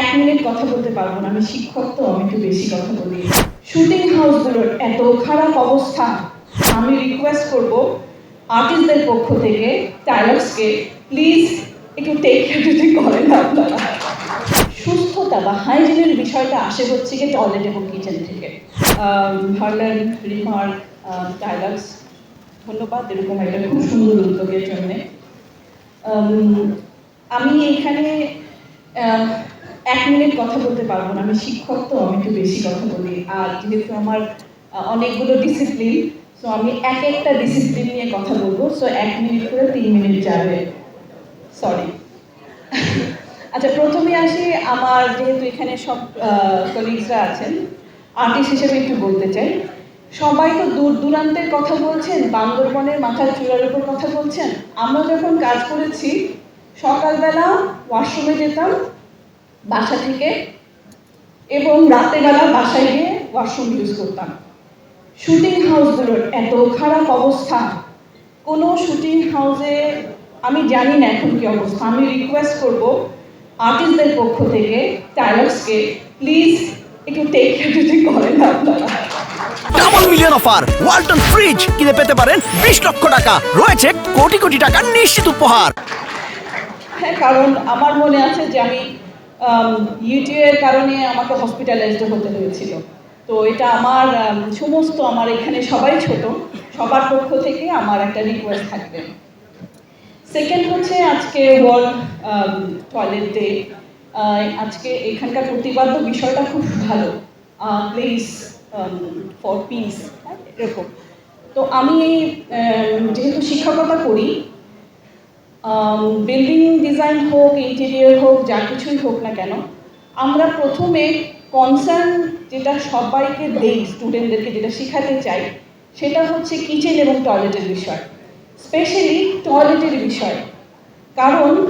এক মিনিট কথা বলতে পারব না। আমি শিক্ষক তো, আমি একটু বেশি কথা বলি। শুটিং হাউসগুলোর এত খারাপ অবস্থা। আমি রিকোয়েস্ট করব আর্টিস্টদের পক্ষ থেকে টাইলার্সকে প্লিজ একটু টেক কেয়ার করেন আপনারা। সুস্থতা বা হাইজিনের বিষয়টা আসে হচ্ছে কি টয়লেট এবং কিচেন থেকে। হার্লেন রিমার টাইলার্স ধন্যবাদ। এরকম একটা খুব সুন্দর উদ্যোগের জন্যে। আমি এখানে এক মিনিট কথা বলতে পারব না। আমি শিক্ষক তো, আমি একটু বেশি কথা বলি। আর যেহেতু আমার অনেকগুলো ডিসিপ্লিন সো আমি এক একটা ডিসিপ্লিন নিয়ে কথা বলব। সো এক মিনিট করে তিন মিনিট যাবে। সরি আচ্ছা প্রথমে আসি আমার যেহেতু এখানে সব কলিগসরা আছেন আর্টিস্ট হিসেবে একটু বলতে চাই। সবাই তো দূর দূরান্তের কথা বলছেন, বান্দরবনের মাথার চূড়ার উপর কথা বলছেন। আমরা যখন কাজ করেছি, সকালবেলা ওয়াশরুমে যেতাম বাসা থেকে এবং রাতেরবেলা বাসায় গিয়ে ওয়াশরুম ইউজ করতাম। শুটিং হাউসগুলোর এত খারাপ অবস্থা। কোনো শুটিং হাউসে আমি জানি না এখন কি অবস্থা। আমি রিকোয়েস্ট করব আর্টিস্টদের পক্ষ থেকে টাইলার্সকে প্লিজ একটু টেক কেয়ার যদি করেন আপনারা। Double million offer Walton fridge কিনে পেতে পারেন বিশ লক্ষ টাকা। রয়েছে কোটি কোটি টাকার নিশ্চিত উপহার। হ্যাঁ কারণ আমার মনে আছে যে আমি ইউটিউবের কারণে আমাকে হসপিটালাইজড হতে হয়েছিল। তো এটা আমার সমস্ত আমার এখানে সবাই ছোট সবার পক্ষ থেকে আমার একটা রিকোয়েস্ট থাকবে। সেকেন্ড হচ্ছে আজকে ওয়ার্ল্ড টয়লেট ডে আজকে এখানকার প্রতিবাদ্য বিষয়টা খুব ভালো। প্লিজ ফর পিস এরকম। তো আম, যেহেতু শিক্ষকতা করি বিল্ডিং ডিজাইন হোক ইন্টেরিয়র হোক, যা কিছুই হোক না কেন, আমরা প্রথমে কনসার্ন যেটা সবাইকে দেই স্টুডেন্টদেরকে যেটা শেখাতে চাই, সেটা হচ্ছে কিচেন এবং টয়লেটের বিষয়। স্পেশালি টয়লেটের বিষয়। কারণ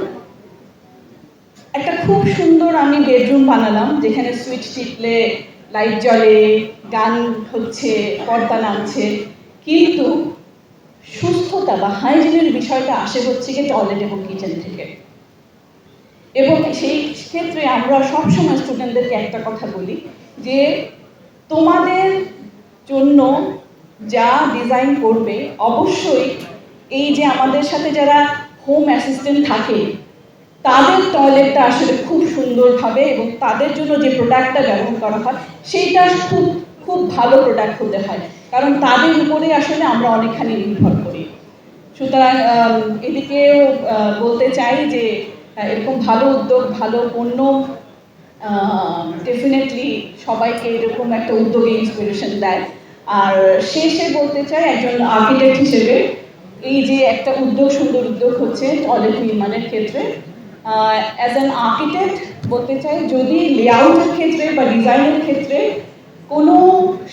একটা খুব সুন্দর আমি বেডরুম বানালাম, যেখানে সুইচ টিপলে লাইট জ্বলে, গান হচ্ছে, পর্দা নামছে। কিন্তু সুস্থতা বা হাইজিনের বিষয়টা আসে হচ্ছে কি টয়লেট এবং কিচেন থেকে। এবং সেই ক্ষেত্রে আমরা সবসময় স্টুডেন্টদেরকে একটা কথা বলি যে, তোমাদের জন্য যা ডিজাইন করবে, অবশ্যই এই যে আমাদের সাথে যারা হোম অ্যাসিস্ট্যান্ট থাকে, তাদের টয়লেটটা আসলে খুব সুন্দরভাবে এবং তাদের জন্য যে প্রোডাক্টটা ব্যবহার করা হয় সেইটা খুব খুব ভালো প্রোডাক্ট হতে হয়। কারণ তাদের উপরে আসলে আমরা অনেকখানি নির্ভর করি। সুতরাং এদিকেও বলতে চাই যে এরকম ভালো উদ্যোগ, ভালো পণ্য ডেফিনেটলি সবাইকে এরকম একটা উদ্যোগে ইন্সপিরেশন দেয়। আর শেষে বলতে চাই একজন আর্কিটেক্ট হিসেবে, এই যে একটা উদ্যোগ, সুন্দর উদ্যোগ হচ্ছে টয়লেট নির্মাণের ক্ষেত্রে অ্যাজ অ্যান আর্কিটেক্ট বলতে চাই যদি লেআউটের ক্ষেত্রে বা ডিজাইনের ক্ষেত্রে কোনো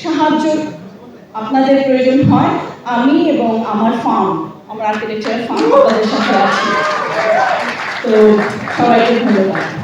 সাহায্য আপনাদের প্রয়োজন হয়, আমি এবং আমার ফার্ম আমার আর্কিটেকচার ফার্ম আপনাদের সাথে আছি। তো সবাইকে ধন্যবাদ।